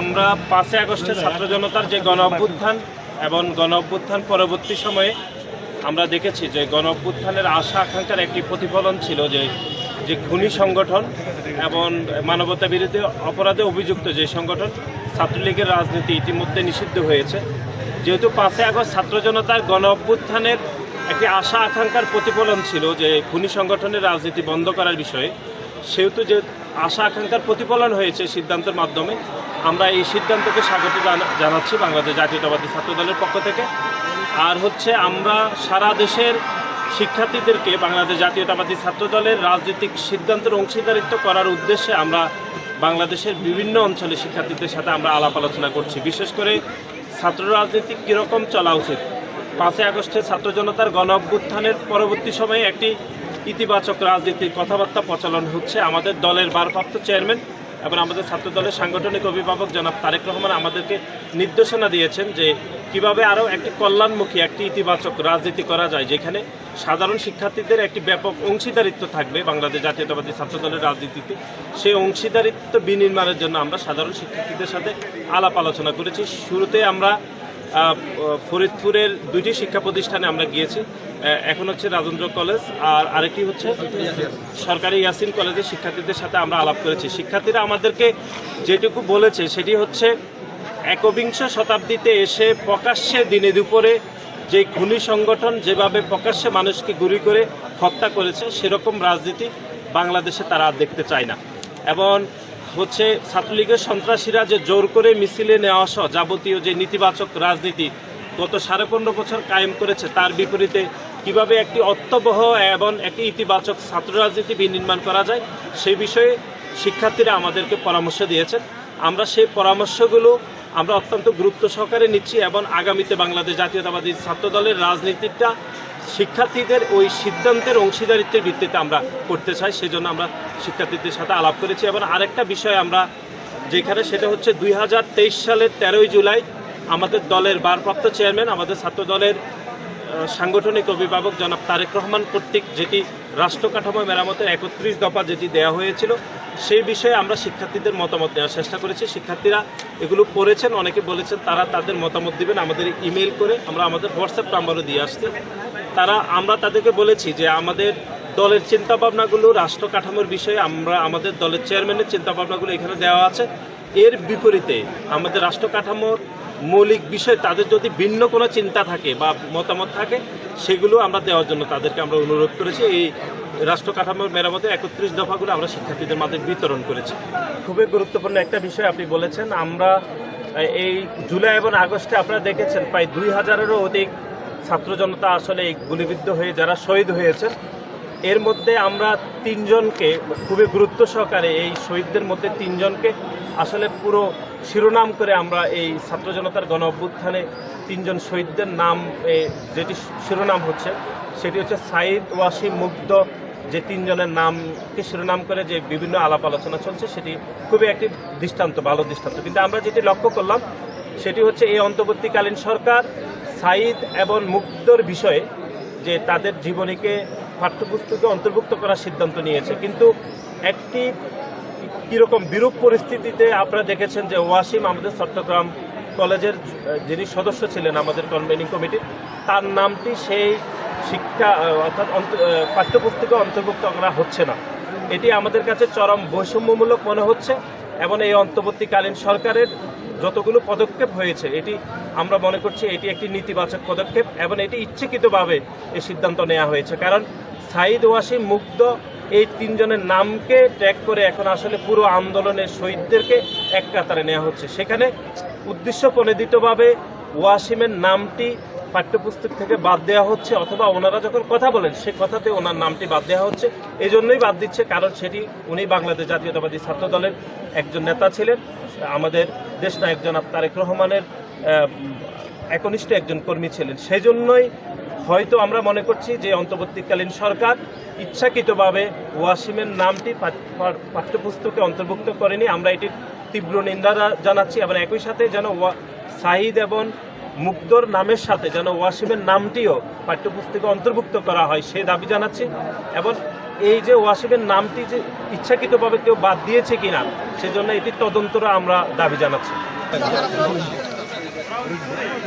আমরা পাঁচই আগস্টের ছাত্র জনতার যে গণ অভ্যুত্থান এবং গণ অভ্যুত্থান পরবর্তী সময়ে আমরা দেখেছি যে গণ অভ্যুত্থানের আশা আকাঙ্ক্ষার একটি প্রতিফলন ছিল যে যে খুনি সংগঠন এবং মানবতা বিরোধী অপরাধে অভিযুক্ত যে সংগঠন ছাত্রলীগের রাজনীতি ইতিমধ্যে নিষিদ্ধ হয়েছে। যেহেতু পাঁচই আগস্ট ছাত্র জনতার গণ অভ্যুত্থানের একটি আশা আকাঙ্ক্ষার প্রতিফলন ছিল যে, খুনি সংগঠনের রাজনীতি বন্ধ করার বিষয়ে সেহেতু যে আশা আকাঙ্ক্ষার প্রতিফলন হয়েছে সিদ্ধান্তের মাধ্যমে, আমরা এই সিদ্ধান্তকে স্বাগত জানা- জানাচ্ছি বাংলাদেশ জাতীয়তাবাদী ছাত্র দলের পক্ষ থেকে। আর হচ্ছে আমরা সারা দেশের শিক্ষার্থীদেরকে বাংলাদেশ জাতীয়তাবাদী ছাত্র দলের রাজনৈতিক সিদ্ধান্তের অংশীদারিত্ব করার উদ্দেশ্যে আমরা বাংলাদেশের বিভিন্ন অঞ্চলে শিক্ষার্থীদের সাথে আমরা আলাপ আলোচনা করছি। বিশেষ করে ছাত্র রাজনীতি কীরকম চলা উচিত? পাঁচই আগস্টে ছাত্র জনতার গণ অভ্যুত্থানের পরবর্তী সময়ে একটি ইতিবাচক রাজনীতির কথাবার্তা প্রচলন হচ্ছে আমাদের দলের ভারপ্রাপ্ত চেয়ারম্যান এবং আমাদের ছাত্র দলের সাংগঠনিক অভিভাবক জনাব তারেক রহমান আমাদেরকে নির্দেশনা দিয়েছেন যে কীভাবে আরও একটি কল্যাণমুখী, একটি ইতিবাচক রাজনীতি করা যায়, যেখানে সাধারণ শিক্ষার্থীদের একটি ব্যাপক অংশীদারিত্ব থাকবে বাংলাদেশ জাতীয়তাবাদী ছাত্র দলের রাজনীতিতে। সেই অংশীদারিত্ব বিনির্মাণের জন্য আমরা সাধারণ শিক্ষার্থীদের সাথে আলাপ আলোচনা করেছি। শুরুতে আমরা ফরিদপুরের দুইটি শিক্ষা প্রতিষ্ঠানে আমরা গিয়েছি। এখন হচ্ছে রাজেন্দ্র কলেজ আর আরেকটি হচ্ছে সরকারি ইয়াসিন কলেজের শিক্ষার্থীদের সাথে আমরা আলাপ করেছি। শিক্ষার্থীরা আমাদেরকে যেটুকু বলেছে, সেটি হচ্ছে একবিংশ শতাব্দীতে এসে প্রকাশ্যে দিনে দুপুরে যে খুনি সংগঠন যেভাবে প্রকাশ্যে মানুষকে গুলি করে হত্যা করেছে, সেরকম রাজনীতি বাংলাদেশে তারা আর দেখতে চায় না। এবং হচ্ছে ছাত্রলীগের সন্ত্রাসীরা যে জোর করে মিছিলে নেওয়া সহ যাবতীয় যে নেতিবাচক রাজনীতি গত সাড়ে পনেরো বছর কায়েম করেছে, তার বিপরীতে কীভাবে একটি অর্থবহ এবং একটি ইতিবাচক ছাত্র রাজনীতি বিনির্মাণ করা যায় সেই বিষয়ে শিক্ষার্থীরা আমাদেরকে পরামর্শ দিয়েছেন। আমরা সেই পরামর্শগুলো আমরা অত্যন্ত গুরুত্ব সহকারে নিচ্ছি এবং আগামীতে বাংলাদেশ জাতীয়তাবাদী ছাত্র দলের রাজনীতিটা শিক্ষার্থীদের ওই সিদ্ধান্তের অংশীদারিত্বের ভিত্তিতে আমরা করতে চাই, সেজন্য আমরা শিক্ষার্থীদের সাথে আলাপ করেছি। এবং আরেকটা বিষয় আমরা যেখানে, সেটা হচ্ছে দুই হাজার তেইশ সালের তেরোই জুলাই আমাদের দলের ভারপ্রাপ্ত চেয়ারম্যান, আমাদের ছাত্র দলের সাংগঠনিক অভিভাবক জনাব তারেক রহমান কর্তৃক যেটি রাষ্ট্র কাঠামো মেরামতের একত্রিশ দফা যেটি দেওয়া হয়েছিল, সেই বিষয়ে আমরা শিক্ষার্থীদের মতামত নেওয়ার চেষ্টা করেছি। শিক্ষার্থীরা এগুলো পড়েছেন, অনেকে বলেছেন তারা তাদের মতামত দিবেন, আমাদের ইমেল করে আমরা আমাদের হোয়াটসঅ্যাপ নাম্বারও দিয়ে আসছি। তারা, আমরা তাদেরকে বলেছি যে আমাদের দলের চিন্তাভাবনাগুলো রাষ্ট্র কাঠামোর বিষয়ে আমরা আমাদের দলের চেয়ারম্যানের চিন্তাভাবনাগুলো এখানে দেওয়া আছে। এর বিপরীতে আমাদের রাষ্ট্র কাঠামোর মৌলিক বিষয়, তাদের যদি ভিন্ন কোনো চিন্তা থাকে বা মতামত থাকে, সেগুলো আমরা দেওয়ার জন্য তাদেরকে আমরা অনুরোধ করেছি। এই রাষ্ট্র কাঠামোর মেরামতের একত্রিশ দফাগুলো আমরা শিক্ষার্থীদের মাঝে বিতরণ করেছি। খুবই গুরুত্বপূর্ণ একটা বিষয় আপনি বলেছেন। আমরা এই জুলাই এবং আগস্টে আপনারা দেখেছেন, প্রায় দুই হাজারেরও অধিক ছাত্র জনতা আসলে এই গুলিবিদ্ধ হয়ে, যারা শহীদ হয়েছেন এর মধ্যে আমরা তিনজনকে খুবই গুরুত্ব সহকারে, এই শহীদদের মধ্যে তিনজনকে আসলে পুরো শিরোনাম করে আমরা এই ছাত্র জনতার গণ অভ্যুত্থানে তিনজন শহীদদের নাম যেটি শিরোনাম হচ্ছে, সেটি হচ্ছে সাইদ ওয়াসিম মুগ্ধ, যে তিনজনের নামকে শিরোনাম করে যে বিভিন্ন আলাপ আলোচনা চলছে, সেটি খুবই একটি দৃষ্টান্ত, ভালো দৃষ্টান্ত। কিন্তু আমরা যেটি লক্ষ্য করলাম, সেটি হচ্ছে এই অন্তর্বর্তীকালীন সরকার সাইদ এবং মুগ্ধর বিষয়ে যে তাদের জীবনীকে পাঠ্যপুস্তকে অন্তর্ভুক্ত করার সিদ্ধান্ত নিয়েছে। কিন্তু একটি কীরকম বিরূপ পরিস্থিতিতে আপনারা দেখেছেন যে ওয়াসিম আমাদের চট্টগ্রাম কলেজের যিনি সদস্য ছিলেন আমাদের কনভেনিং কমিটির তার নামটি সেই শিক্ষা, অর্থাৎ পাঠ্যপুস্তকে অন্তর্ভুক্ত করা হচ্ছে না। এটি আমাদের কাছে চরম বৈষম্যমূলক মনে হচ্ছে এবং এই অন্তর্বর্তীকালীন সরকারের যতগুলো পদক্ষেপ হয়েছে, এটি আমরা মনে করছি এটি একটি নেতিবাচক পদক্ষেপ এবং এটি ইচ্ছাকৃতভাবে এই সিদ্ধান্ত নেওয়া হয়েছে। কারণ সাইদ ওয়াসি মুগ্ধ এই তিনজনের নামকে ট্র্যাক করে এখন আসলে পুরো আন্দোলনের শহীদদেরকে এক কাতারে নেওয়া হচ্ছে। সেখানে উদ্দেশ্য প্রণোদিতভাবে ওয়াসিমের নামটি পাঠ্যপুস্তক থেকে বাদ দেওয়া হচ্ছে অথবা ওনারা যখন কথা বলেন, সে কথাতে ওনার নামটি বাদ দেওয়া হচ্ছে। এই জন্যই বাদ দিচ্ছে, কারণ সেটি উনি বাংলাদেশ জাতীয়তাবাদী ছাত্র দলের একজন নেতা ছিলেন। আমাদের দেশ নায়ক জনাব তারেক রহমানের একনিষ্ঠ একজন কর্মী ছিলেন। সেই জন্যই হয়তো আমরা মনে করছি যে অন্তর্বর্তীকালীন সরকার ইচ্ছাকৃতভাবে ওয়াসিমের নামটি পাঠ- পাঠ- পাঠ্যপুস্তকে অন্তর্ভুক্ত করেনি। আমরা এটির তীব্র নিন্দা জানাচ্ছি এবং একই সাথে যেন সাহিদ এবং মুগ্ধর নামের সাথে যেন ওয়াসিমের নামটিও পাঠ্যপুস্তকে অন্তর্ভুক্ত করা হয়, সে দাবি জানাচ্ছি। এবং এই যে ওয়াসিমের নামটি যে ইচ্ছাকৃতভাবে কেউ বাদ দিয়েছে কিনা, সেজন্য এটি তদন্তরা আমরা দাবি জানাচ্ছি।